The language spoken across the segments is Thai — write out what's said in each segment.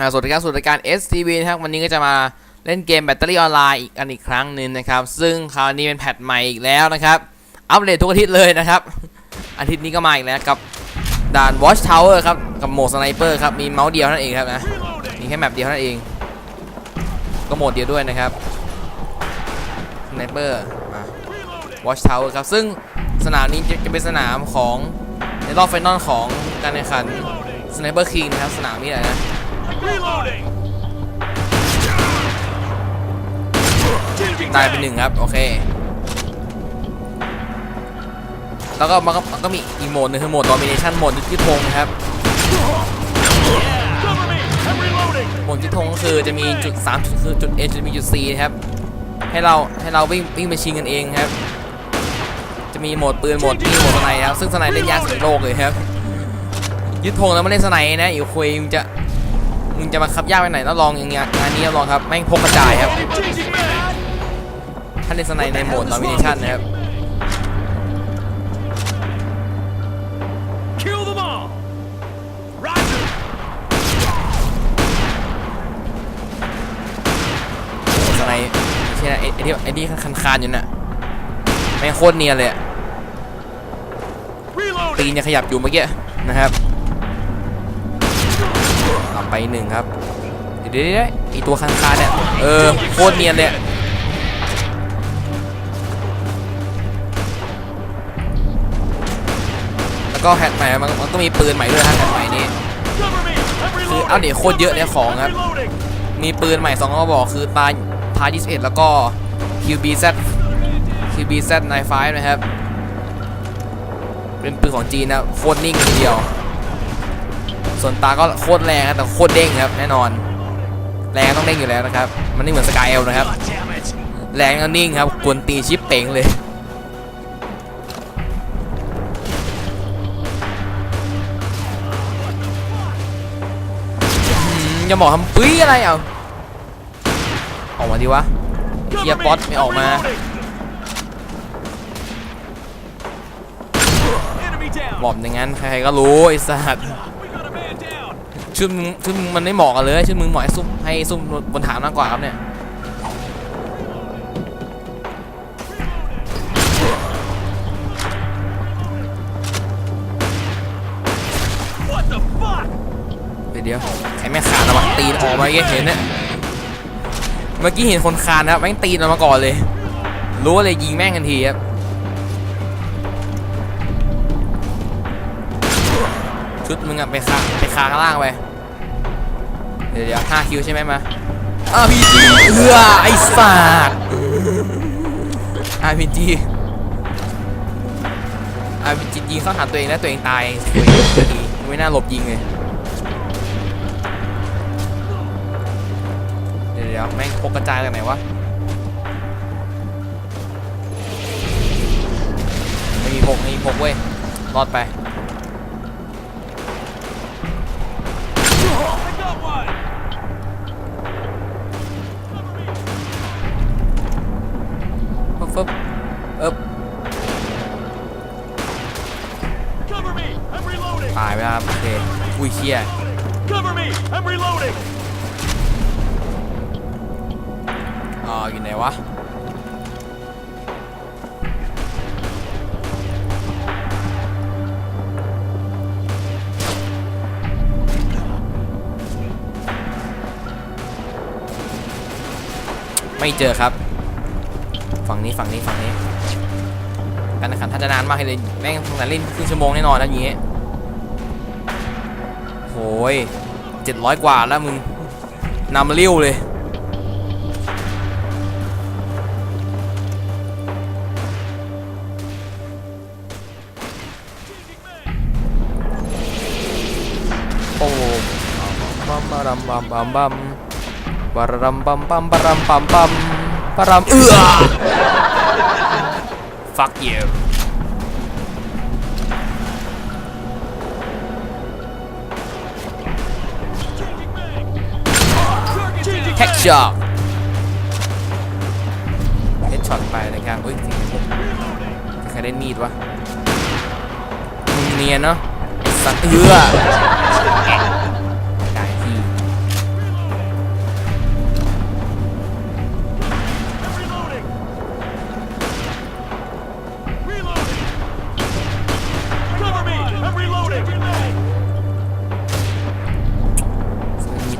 อ่าสวัสดีครับสวัสดีการ STV นะครับวันนี้ก็จะมาเล่นเกมแบตเตอรี่ออนไลน์อีกอันอีกครั้งหนึ่งนะครับ ซึ่งคราวนี้เป็นแพทใหม่อีกแล้วนะครับ อัปเดตทุกอาทิตย์เลยนะครับ อาทิตย์นี้ก็มาอีกแล้วกับด่าน Watch Tower ครับ กับโหมดสไนเปอร์ครับ มีเมาส์เดียวนั่นเองครับนะ มีแค่แมปเดียวนั่นเอง ก็โหมดเดียวด้วยนะครับสไนเปอร์มา Watch Tower ครับ ซึ่งสนามนี้จะจะเป็นสนามของในรอบไฟนอลของการแข่งขัน Sniper King นะครับ สนามนี้แหละนะ Reloading! ตายไปหนึ่งครับ โอเค แล้วก็มันก็มันก็มีอีกโหมดหนึงคือโหมด Domination โหมดยึดธงนะครับ Cover me! I'm reloading! โหมดยึดธงก็คือจะมีจุด3จุดคือจุด A จุด B จุด C นะครับ ให้เราให้เราวิ่งวิ่งไปชิงกันเองครับ จะมีโหมดปืนโหมดมีโหมดสไนด์ครับ ซึ่งสไนด์เล่นยากสุดในโลกเลยครับ ยึดธงแล้วไม่เล่นสไนด์นะอีกคุยมึงจะ มึงจะมาขับยากไปไหนแล้วลองอย่างเงี้ยงานนี้ลองครับแม่งพกกระจายครับ Changing mag! ถ้าเล่นสไนด์ในโหมด Domination นะครับ Kill them all! Roger! สไนด์ไม่ใช่นะไอ้ไอ้ที่ไอ้ที่คันคานๆอยู่น่ะแม่งโคตรเนียนเลยอะตี Reloading! นยังขยับอยู่เมื่อกี้นะครับ เอาไปหนึ่งครับ เดี๋ยวเดี๋ยวเดี๋ยวไอตัวคันคานๆเนี่ย เออ โคตรเนียนเลยแล้วก็แพทใหม่มันมันก็มีปืนใหม่ด้วยฮะแพทใหม่นี้คืออัปเดตโคตรเยอะเนี่ยของครับ มีปืนใหม่2กระบอกคือตาทา21 แล้วก็ QBZ QBZ 95นะครับ เป็นปืนของจีนนะโคตรนิ่งทีเดียว ส่วนตาก็โคตรแรงนะแต่โคตรเด้งครับแน่นอน แรงต้องเด้งอยู่แล้วนะครับ มันไม่เหมือนสกายเอลนะครับ แรงแล้วนิ่งครับกวนตีชิปเป่งเลยอย่าบอกทำปี้อะไรเอาออกมาดิวะ Cover Yeah, me! bot, may I'm ổ mà. reloading! Enemy down! บอกอย่างนั้นใครๆก็รู้ไอ้สัตว์ We got a man down! ชุดมึงชุดมึงมันไม่เหมาะกันเลยชุดมึงเหมาะให้ซุ่มให้ซุ่มบนฐานมากกว่าครับเนี่ยเดี๋ยวไอ้แม่ขาดระวังตีนออกมาเมื่อกี้เห็นเนี่ยเมื่อกี้เห็นคนคานนะครับแม่งตีนออกมาก่อนเลย รู้เลยยิงแม่งทันทีครับชุดมึงอะไปคาไปคาข้างล่างไป ดี๋ยวเดี๋ยวห้าคิวใช่ไหมมาอาพีจีเอือไอ้สัตว์อาพีจีอาพีจียิงเข้าหาตัวเองแล้วตัวเองตายสวยดีไม่น่าหลบยิงเลยเดี๋ยวเดี๋ยวแม่งพกกระจายจากไหนวะไม่มีพกไม่มีพกเว้ยรอดไป ฟึบฟึบเอ๊บ Cover me! I'm reloading! ตายไปแล้วครับโอเคอุ้ยเชี่ย Cover me! I'm reloading! อ่าอยู่ไหนวะไม่เจอครับฝั่ งนี้ฝั่งนี้ฝั่งนี้ การแข่งขันถ้าจะนานมากเลยแม่งสงสัยเล่นครึ่งชั่วโมงแน่นอนนะอย่างงี้โหยเจ็ดร้อยกว่าแล้วมึงนำเลี้ยวเลยโอ้บัมบารัมบัมบัมบัมบารัมบัมบัมบารัมบัมบัม บารัมเอือ fuck you Changing head shot head shot ไปนะครับเฮ้ยจริงๆผมใครได้มีดวะมึงเนียนเนาะไอ้สัตว์เอือ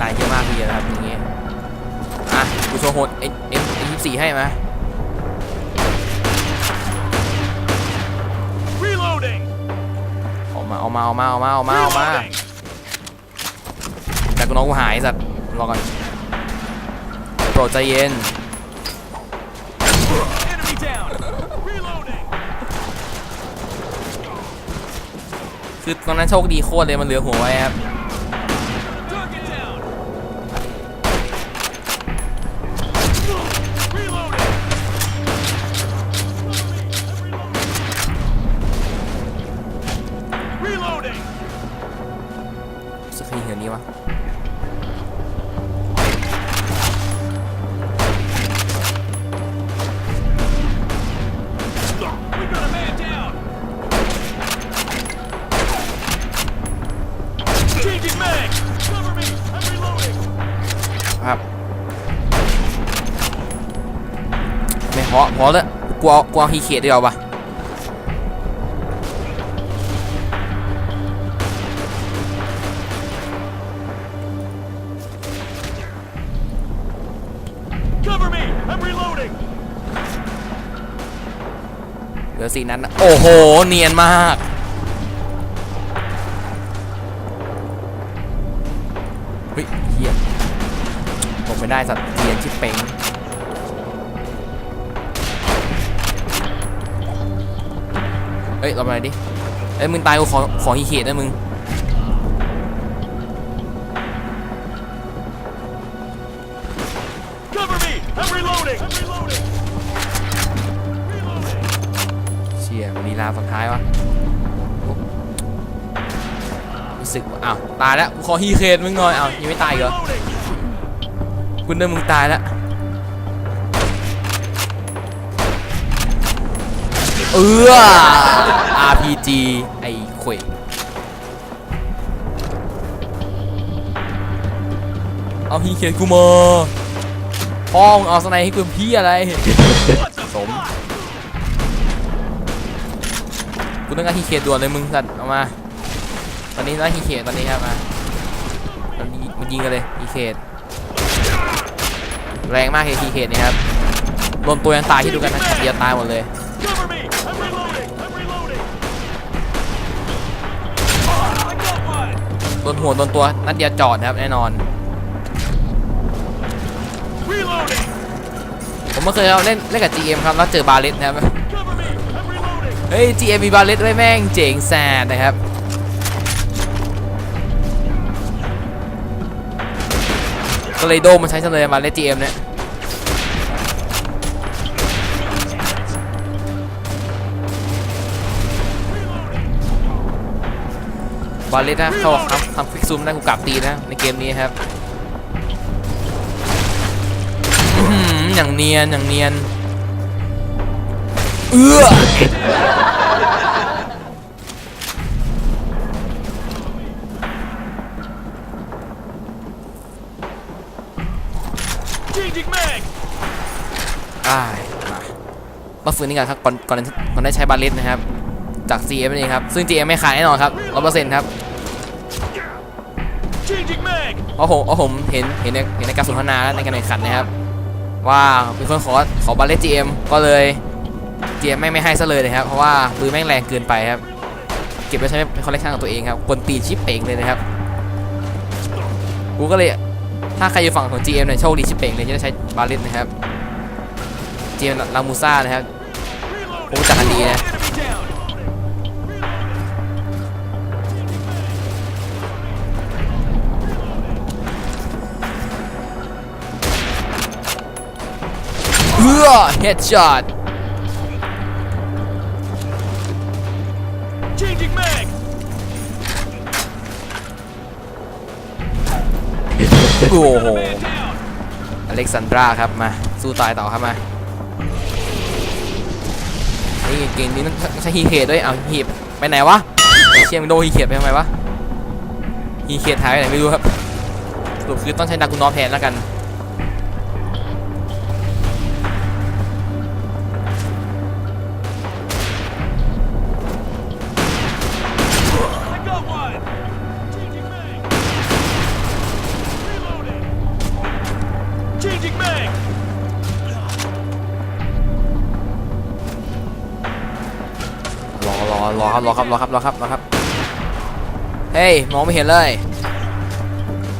ตายเยอะมากทีเดียนะครับอย่างเงี้ยอะกูโชว์โหดเอ็นเอ็นยี่สี่ให้ไหมออกมาเอามาเอามาเอามาเอกมาออกมา Reloading แต่กูน้องกูหายสัตว์รอก่อนโปรดใจเย็นคือตอนนั้นโชคดีโคตรเลยมันเหลือหัวไว้ครับ Changing mag. Cover me. I'm reloading. ครับไม่พอพอแล้วกูเอากูเอาฮีเคดดีกว่าปะ Cover me. I'm reloading. เหลือสี่นัดนะโอ้โห เนียนมาก เฮ้ยผมไม่ได้สัตว์เทียนชิปเป้งเฮ้ยเราไปไหนดิเอ้ยมึงตายกูขอขอฮีเคดนะมึง สึกว่าอ้าวตายแล้วกูขอฮีเคดมึงหน่อยอ้าวยังไม่ตายเหรอ Reloading. กูนึกมึงตายแล้วเออ RPG ไอ้เขวเอาฮีเขียนกูมาพ้องเอาสไนให้กูพี่อะไรสมกูต้องการฮีเขียนด่วนเลยมึงสัตว์เอามา ตอนนี้ได้ฮีเขยตอนนี้ครับมาตอนนี้มันยิงกันเลยฮีเขยแรงมากเลยฮีเขยนนี่ครับรวมตัวยังตายที่ดูกันนะเดียวตายหมดเลยโดนหัวโดนตัวนัดเดียวจอดนะครับแน่นอน Reloading. ผมเมื่อเคยเอาเล่นเล่นกับ GM ครับแล้วเจอบาเลสนะครับ เฮ้ย GM มีบาเลสด้วยแม่งเจ๋งแซดนะครับ เลโดมมาใช้ซะเลยบาเลส GM เนี่ยบาเลสนะเขาทำทำควิกซูมได้กูกลับตีนะ ในเกมนี้ครับอื้อหืออย่างเนียน อย่างเนียน เอื้อ มาฟื้นนี่กันครับก่อนก่อนก่อนได้ใช้บาเลสนะครับ จาก GM นี่ครับ ซึ่ง GM ไม่ขายแน่นอนครับร้อยเปอร์เซ็นต์ครับ Changing mag. เพราะผมเพราะผมเห็นเห็นในเห็นในการสนทนาและในการแข่งขันนะครับว่ามีคนขอขอบาเลส GM ก็เลย GM ไม่งไม่ให้ซะเลยนะครับ เพราะว่ามือแม่งแรงเกินไปครับเก็บไว้ใช้เป็นคอลเลคชันของตัวเองครับกวนตีนชิปเป่งเลยนะครับกูก็เลยถ้าใครอยู่ฝั่งของ GM เนี่ยโชคดีชิปเป่งเลยที่ได้ใช้บาเลสนะครับ GM ลามูซ่านะครับ Reloading. ผมรู้จักกันดีนะ Enemy down. เอื้อเฮดช็อต Changing mag. โอ้โห Man down. อเล็กซานดราครับ มา สู้ตายต่อครับมา นี่เกมนี้ต้องใช้ฮีเคดด้วยเอาฮีบไปไหนวะเชี่ยมโดนฮีเคดไปทำไมวะฮีเคดหายไปไหนไม่รู้ครับสรุปคือต้องใช้ดากุนอแทนแล้วกัน อครับรอครับรอครับรอครับรอครับ เฮ้ยมองไม่เห็นเลย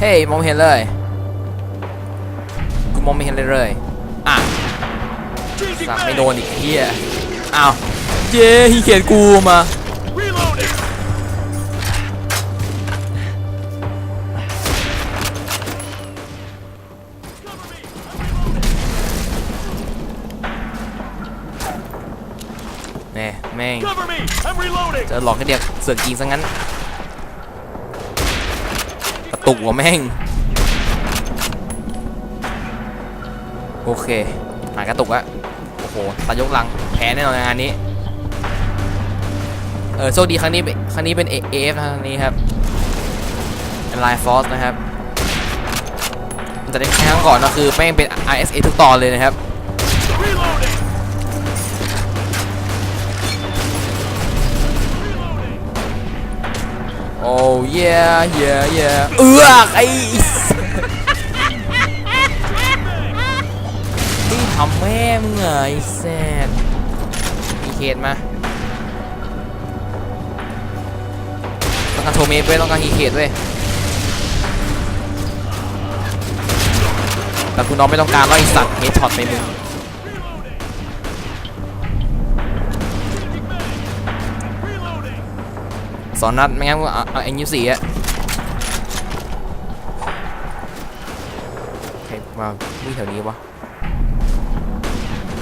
เฮ้ยมองไม่เห็นเลย กูมองไม่เห็นเลยเลยอะสักไม่โดนอีกเฮียอ้าวเจ๊ฮีเขียนกูมา แน่แม่ง Cover me. I'm reloading. เจอหลอกให้เดียกเสือกยิงซะงั้นกระตุกหัวแม่ง โอเค หายกระตุกอะโอ้โหตายกลังแพ้แน่นอนในงานนี้ เออโชคดีครั้งนี้เป็นครั้งนี้เป็น AF นะครั้งนี้ครับเป็นไลน์ฟอสนะครับแต่ในครั้งก่อนก็คือแม่งเป็น ISA ทุกตอนเลยนะครับ โอ้เย่เย่เย่เอือกไอ้นี่ทำแม่มึงไอ้แซดมีเคสมาต้องการโทเมฟเว้ยต้องการฮีเคสเว้ยแต่คุณน้องไม่ต้องการแล้วไอ้สัตว์เฮดช็อตไปมึง องนัดไม่งั้นก็เอาเอาเอ็นยูสี่อะใครมาวิ่งแถวนี้วะ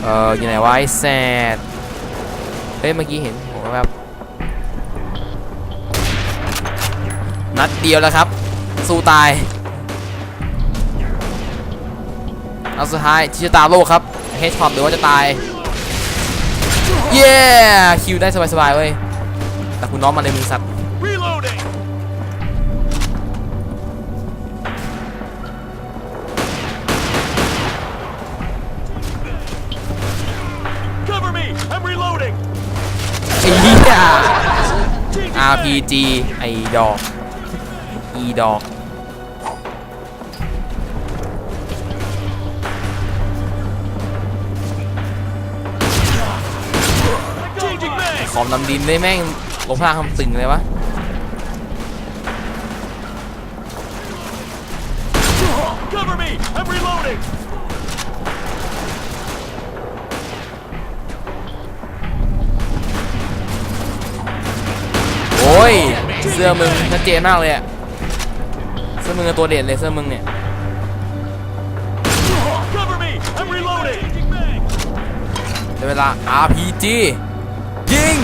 เอออยู่ไหนวะไอ้แซดเฮ้ยเมื่อกี้เห็นผมว่าแบบนัดเดียวแล้วครับ สู้ตายเอาสุดท้ายที่จะตามโลกครับเฮดช็อตหรือว่าจะตาย เย้คิวได้สบายๆเว้ยแต่คุณน้องมาในมือสัตว์ RPG ไอ้ดอก อีดอก ขอมนำดินได้แม่งลงพลางคำตึงเลยวะ สื้อมึงชัดเจนมากเลยอะเสื้อมึงตัวเด่นเลยเสื้อมึงเนี่ยได้เวลา RPG ยิง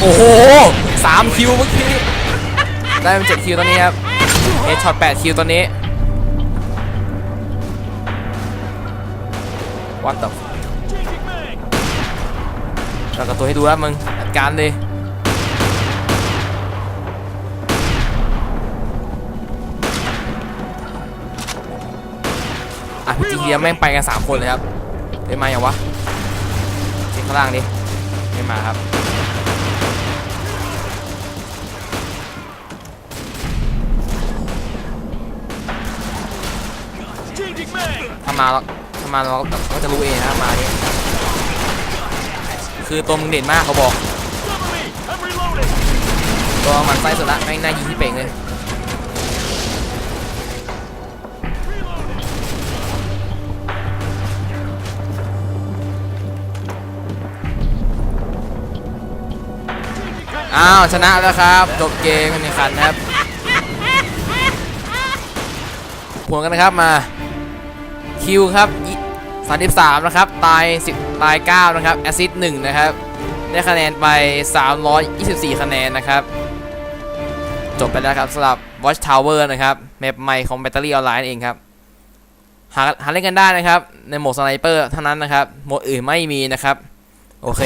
โอ้โหสามคิวเมื่อกี้ ได้เป็นเจ็ดคิวตอนนี้ครับเอช็อตแปดคิวตอนนี้ What the f- Changing mag. เรากับตัวให้ดูแล้วมึงจัดการเลย อะพี่จีเดียแม่งไปกัน3คนเลยครับเฮ้ยมาอย่างวะเช็คข้างล่างดิไม่มาครับ Changing mag. ถ้ามาแล้วถ้ามาเราก็จะรู้เองนะมาเนี่ยคือตัวมึงเด่นมากเขาบอก Cover me. I'm reloading. ตัวมันไส้สุดละแม่งน่ายิงที่เป่งเลย อ้าวชนะแล้วครับจบเกมการแข่งขันครับผลกันนะครับมาคิวครับยี่33นะครับตาย 10 ตาย 9 นะครับแอซิด1นะครับ ได้คะแนนไป 324 คะแนนนะครับ จบไปแล้วครับสำหรับ Watch Tower นะครับแมปใหม่ของ Battery Online เองครับ หาหาเล่นกันได้นะครับ ในโหมดสไนเปอร์เท่านั้นนะครับโหมดอื่นไม่มีนะครับ โอเค